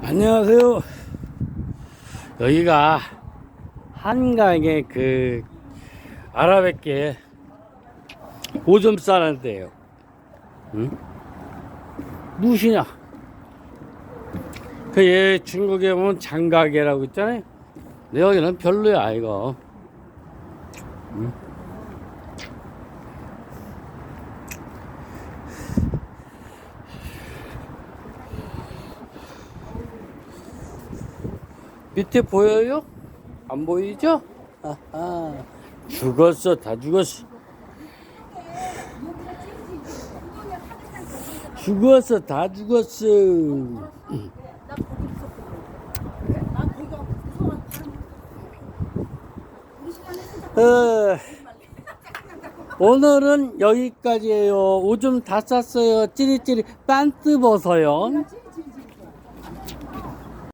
안녕하세요. 여기가 한강의 그 아라뱃길 오줌 싸는 데요. 응? 무엇이냐? 그 예, 중국에 보면 장가게라고 있잖아요. 근데 여기는 별로야, 이거. 응? 밑에 보여요? 안 보이죠? 아하. 죽었어, 다 죽었어. 죽었어, 다 죽었어. 어, 오늘은 여기까지예요. 오줌 다 쌌어요. 찌릿찌릿 빤뜨 벗어요.